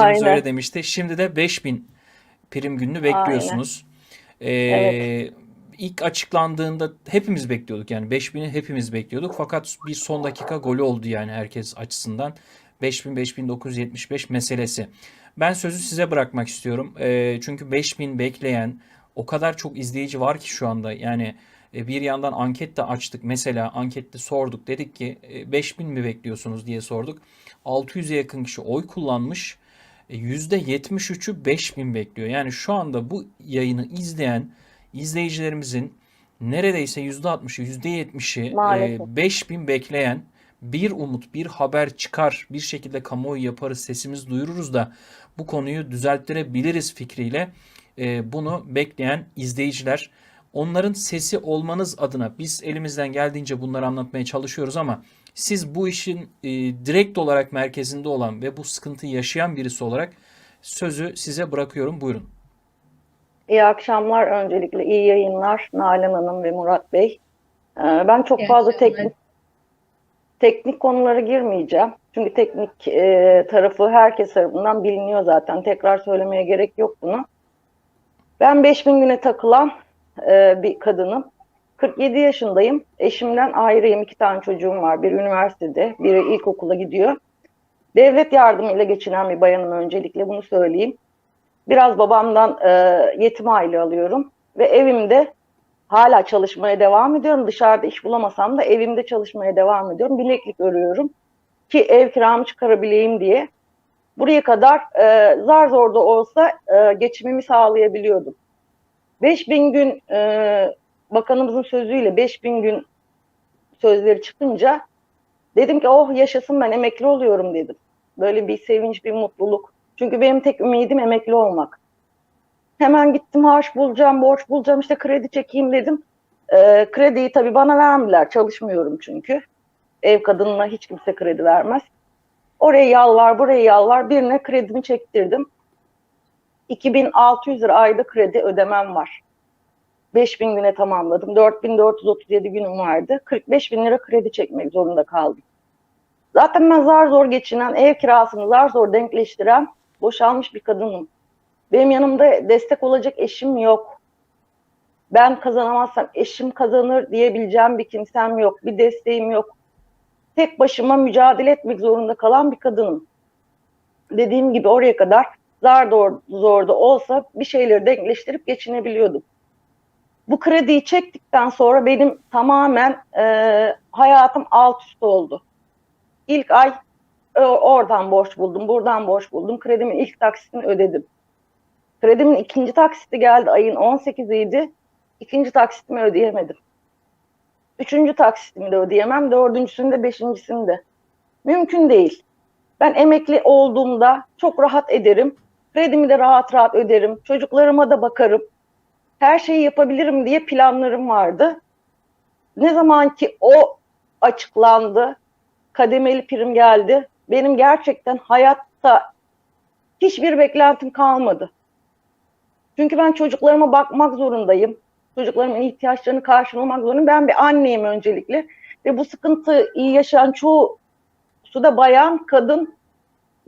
Aynen. öyle demişti. Şimdi de 5000 prim gününü bekliyorsunuz. Ee, Evet. ilk açıklandığında hepimiz bekliyorduk yani 5000'i hepimiz bekliyorduk. Fakat bir son dakika golü oldu yani herkes açısından. 5000 5975 meselesi. Ben sözü size bırakmak istiyorum. Ee, çünkü 5000 bekleyen o kadar çok izleyici var ki şu anda. Yani e, bir yandan anket de açtık. Mesela ankette sorduk. Dedik ki e, 5000 mi bekliyorsunuz diye sorduk. 600'e yakın kişi oy kullanmış. E, %73'ü 5000 bekliyor. Yani şu anda bu yayını izleyen izleyicilerimizin neredeyse %60'ı, %70'i Maalesef. e, 5000 bekleyen bir umut, bir haber çıkar, bir şekilde kamuoyu yaparız, sesimiz duyururuz da bu konuyu düzelttirebiliriz fikriyle e, bunu bekleyen izleyiciler. Onların sesi olmanız adına biz elimizden geldiğince bunları anlatmaya çalışıyoruz ama siz bu işin e, direkt olarak merkezinde olan ve bu sıkıntıyı yaşayan birisi olarak sözü size bırakıyorum. Buyurun. İyi akşamlar öncelikle. iyi yayınlar Nalan Hanım ve Murat Bey. Ee, Ben çok İyi fazla akşamlar. teknik teknik konulara girmeyeceğim. Çünkü teknik e, tarafı herkes tarafından biliniyor zaten. Tekrar söylemeye gerek yok bunu. Ben 5000 güne takılan e, bir kadınım. 47 yaşındayım. Eşimden ayrıyım. İki tane çocuğum var. Biri üniversitede, biri ilkokula gidiyor. Devlet yardımıyla geçinen bir bayanım öncelikle bunu söyleyeyim. Biraz babamdan e, yetim aile alıyorum ve evimde hala çalışmaya devam ediyorum. Dışarıda iş bulamasam da evimde çalışmaya devam ediyorum. Bileklik örüyorum ki ev kiramı çıkarabileyim diye. Buraya kadar e, zar zor da olsa e, geçimimi sağlayabiliyordum. 5000 gün e, bakanımızın sözüyle 5000 gün sözleri çıkınca dedim ki oh yaşasın ben emekli oluyorum dedim. Böyle bir sevinç, bir mutluluk. Çünkü benim tek ümidim emekli olmak. Hemen gittim harç bulacağım, borç bulacağım, işte kredi çekeyim dedim. Ee, krediyi tabii bana vermediler. Çalışmıyorum çünkü. Ev kadınına hiç kimse kredi vermez. Oraya yalvar, buraya yalvar. Birine kredimi çektirdim. 2600 lira ayda kredi ödemem var. 5000 güne tamamladım. 4437 günüm vardı. 45 bin lira kredi çekmek zorunda kaldım. Zaten ben zar zor geçinen, ev kirasını zar zor denkleştiren, boşalmış bir kadınım. Benim yanımda destek olacak eşim yok. Ben kazanamazsam eşim kazanır diyebileceğim bir kimsem yok. Bir desteğim yok. Tek başıma mücadele etmek zorunda kalan bir kadınım. Dediğim gibi oraya kadar zar zor, da olsa bir şeyleri denkleştirip geçinebiliyordum. Bu krediyi çektikten sonra benim tamamen e, hayatım alt üst oldu. İlk ay e, oradan borç buldum, buradan borç buldum. Kredimin ilk taksitini ödedim. Kredimin ikinci taksiti geldi ayın 18'iydi. İkinci taksitimi ödeyemedim. Üçüncü taksitimi de ödeyemem. Dördüncüsünü de beşincisini de. Mümkün değil. Ben emekli olduğumda çok rahat ederim. Kredimi de rahat rahat öderim. Çocuklarıma da bakarım. Her şeyi yapabilirim diye planlarım vardı. Ne zaman ki o açıklandı, kademeli prim geldi. Benim gerçekten hayatta hiçbir beklentim kalmadı. Çünkü ben çocuklarıma bakmak zorundayım. Çocuklarımın ihtiyaçlarını karşılamak zorundayım. Ben bir anneyim öncelikle. Ve bu sıkıntıyı yaşayan çoğu su da bayan, kadın,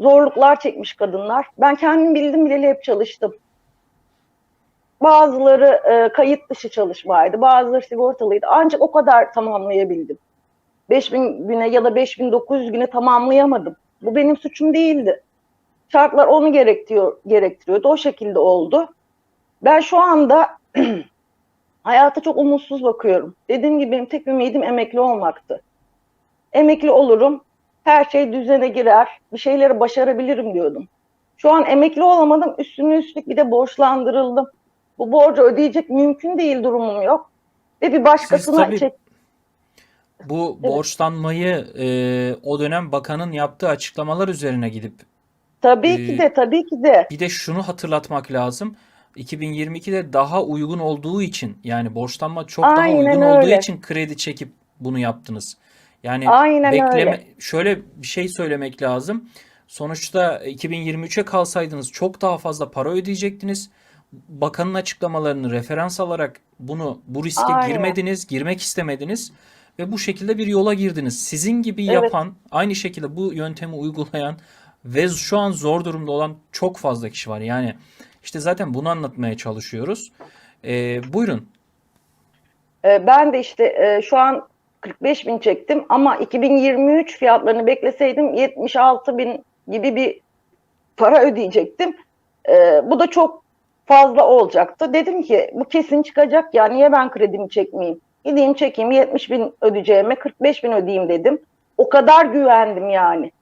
zorluklar çekmiş kadınlar. Ben kendim bildim bileli hep çalıştım. Bazıları e, kayıt dışı çalışmaydı, bazıları sigortalıydı. Ancak o kadar tamamlayabildim. 5000 güne ya da 5900 güne tamamlayamadım. Bu benim suçum değildi. Şartlar onu gerektiriyor, gerektiriyordu. O şekilde oldu. Ben şu anda hayata çok umutsuz bakıyorum. Dediğim gibi benim tek ümidim emekli olmaktı. Emekli olurum, her şey düzene girer, bir şeyleri başarabilirim diyordum. Şu an emekli olamadım, üstüne üstlük bir de borçlandırıldım. Bu borcu ödeyecek mümkün değil durumum yok. Ve bir başkasına tabii- çek- Bu Evet. borçlanmayı e, o dönem bakanın yaptığı açıklamalar üzerine gidip Tabii Ee, ki de, tabii ki de. Bir de şunu hatırlatmak lazım. 2022'de daha uygun olduğu için yani borçlanma çok daha Aynen uygun olduğu öyle. için kredi çekip bunu yaptınız. Yani Aynen bekleme öyle. şöyle bir şey söylemek lazım. Sonuçta 2023'e kalsaydınız çok daha fazla para ödeyecektiniz. Bakanın açıklamalarını referans alarak bunu bu riske Aynen. girmediniz, girmek istemediniz ve bu şekilde bir yola girdiniz. Sizin gibi Evet. yapan, aynı şekilde bu yöntemi uygulayan ve şu an zor durumda olan çok fazla kişi var. Yani işte zaten bunu anlatmaya çalışıyoruz. Ee, buyurun. Ee, ben de işte e, şu an 45 bin çektim ama 2023 fiyatlarını bekleseydim 76 bin gibi bir para ödeyecektim. Ee, bu da çok fazla olacaktı. Dedim ki bu kesin çıkacak ya niye ben kredimi çekmeyeyim? Gideyim çekeyim 70 bin ödeyeceğime 45 bin ödeyeyim dedim. O kadar güvendim yani.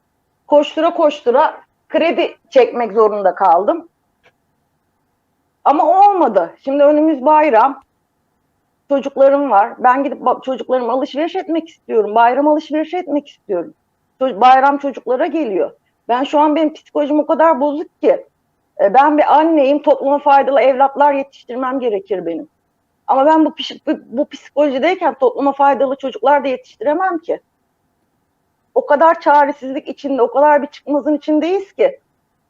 Koştura koştura kredi çekmek zorunda kaldım. Ama olmadı. Şimdi önümüz bayram. Çocuklarım var. Ben gidip çocuklarıma alışveriş etmek istiyorum. Bayram alışveriş etmek istiyorum. Bayram çocuklara geliyor. Ben şu an benim psikolojim o kadar bozuk ki. e, Ben bir anneyim. Topluma faydalı evlatlar yetiştirmem gerekir benim. Ama ben bu, bu psikolojideyken topluma faydalı çocuklar da yetiştiremem ki. O kadar çaresizlik içinde, o kadar bir çıkmazın içindeyiz ki.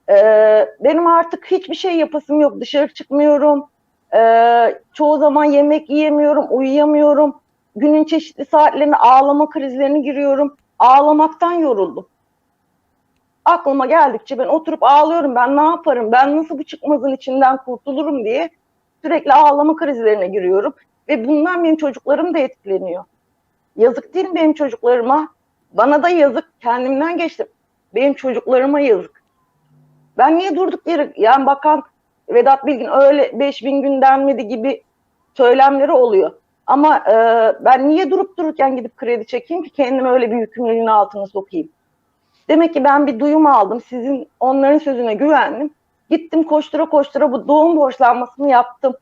Ee, benim artık hiçbir şey yapasım yok. Dışarı çıkmıyorum. Ee, çoğu zaman yemek yiyemiyorum, uyuyamıyorum. Günün çeşitli saatlerine ağlama krizlerine giriyorum. Ağlamaktan yoruldum. Aklıma geldikçe ben oturup ağlıyorum. Ben ne yaparım? Ben nasıl bu çıkmazın içinden kurtulurum diye sürekli ağlama krizlerine giriyorum. Ve bundan benim çocuklarım da etkileniyor. Yazık değil mi benim çocuklarıma? Bana da yazık. Kendimden geçtim. Benim çocuklarıma yazık. Ben niye durduk yere yani bakan Vedat Bilgin öyle 5000 gün denmedi gibi söylemleri oluyor. Ama e, ben niye durup dururken gidip kredi çekeyim ki kendimi öyle bir yükümlülüğün altına sokayım? Demek ki ben bir duyum aldım. Sizin onların sözüne güvendim. Gittim koştura koştura bu doğum borçlanmasını yaptım.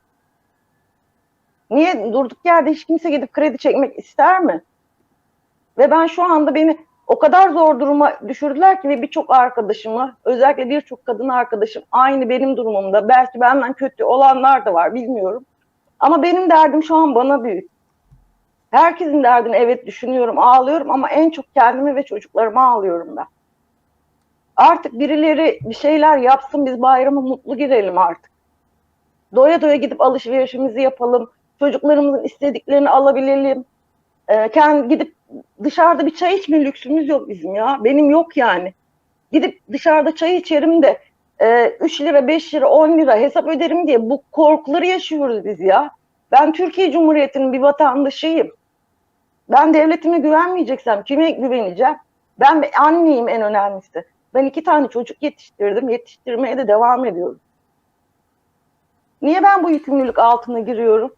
Niye durduk yerde hiç kimse gidip kredi çekmek ister mi? Ve ben şu anda beni o kadar zor duruma düşürdüler ki ve birçok arkadaşımı, özellikle birçok kadın arkadaşım aynı benim durumumda. Belki benden kötü olanlar da var bilmiyorum. Ama benim derdim şu an bana büyük. Herkesin derdini evet düşünüyorum, ağlıyorum ama en çok kendimi ve çocuklarıma ağlıyorum ben. Artık birileri bir şeyler yapsın, biz bayrama mutlu girelim artık. Doya doya gidip alışverişimizi yapalım, çocuklarımızın istediklerini alabilelim. Ee, kendi gidip dışarıda bir çay içme lüksümüz yok bizim ya. Benim yok yani. Gidip dışarıda çay içerim de e, 3 lira, 5 lira, 10 lira hesap öderim diye bu korkuları yaşıyoruz biz ya. Ben Türkiye Cumhuriyeti'nin bir vatandaşıyım. Ben devletime güvenmeyeceksem kime güveneceğim? Ben anneyim en önemlisi. Ben iki tane çocuk yetiştirdim. Yetiştirmeye de devam ediyorum. Niye ben bu yükümlülük altına giriyorum?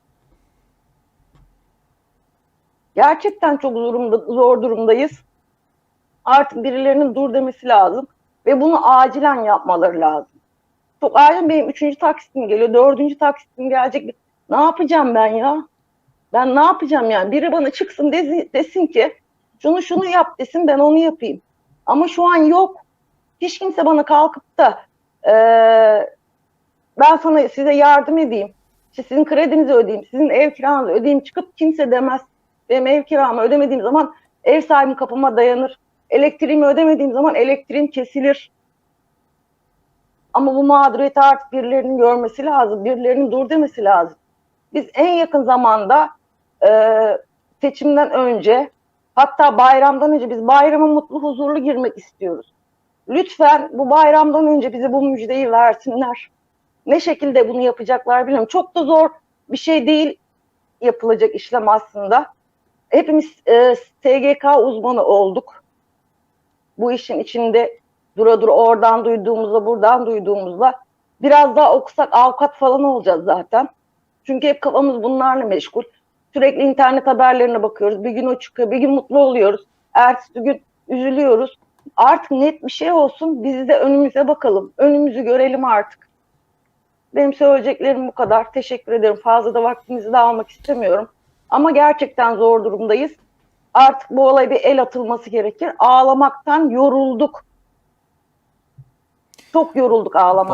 Gerçekten çok zorunda, zor durumdayız. Artık birilerinin dur demesi lazım. Ve bunu acilen yapmaları lazım. Çok acil benim üçüncü taksitim geliyor. Dördüncü taksitim gelecek. Ne yapacağım ben ya? Ben ne yapacağım yani? Biri bana çıksın desi- desin ki şunu şunu yap desin ben onu yapayım. Ama şu an yok. Hiç kimse bana kalkıp da eee, ben sana size yardım edeyim. İşte sizin kredinizi ödeyeyim, sizin ev kiranızı ödeyeyim çıkıp kimse demez. Benim ev kiramı ödemediğim zaman ev sahibim kapıma dayanır. Elektriğimi ödemediğim zaman elektriğim kesilir. Ama bu mağduriyeti artık birilerinin görmesi lazım. Birilerinin dur demesi lazım. Biz en yakın zamanda e, seçimden önce hatta bayramdan önce biz bayrama mutlu huzurlu girmek istiyoruz. Lütfen bu bayramdan önce bize bu müjdeyi versinler. Ne şekilde bunu yapacaklar bilmiyorum. Çok da zor bir şey değil yapılacak işlem aslında. Hepimiz e, SGK uzmanı olduk. Bu işin içinde dura dura oradan duyduğumuzda buradan duyduğumuzda biraz daha okusak avukat falan olacağız zaten. Çünkü hep kafamız bunlarla meşgul. Sürekli internet haberlerine bakıyoruz. Bir gün o çıkıyor, bir gün mutlu oluyoruz. Ertesi gün üzülüyoruz. Artık net bir şey olsun. Biz de önümüze bakalım. Önümüzü görelim artık. Benim söyleyeceklerim bu kadar. Teşekkür ederim. Fazla da vaktinizi de almak istemiyorum. Ama gerçekten zor durumdayız. Artık bu olaya bir el atılması gerekir. Ağlamaktan yorulduk. Çok yorulduk ağlamaktan.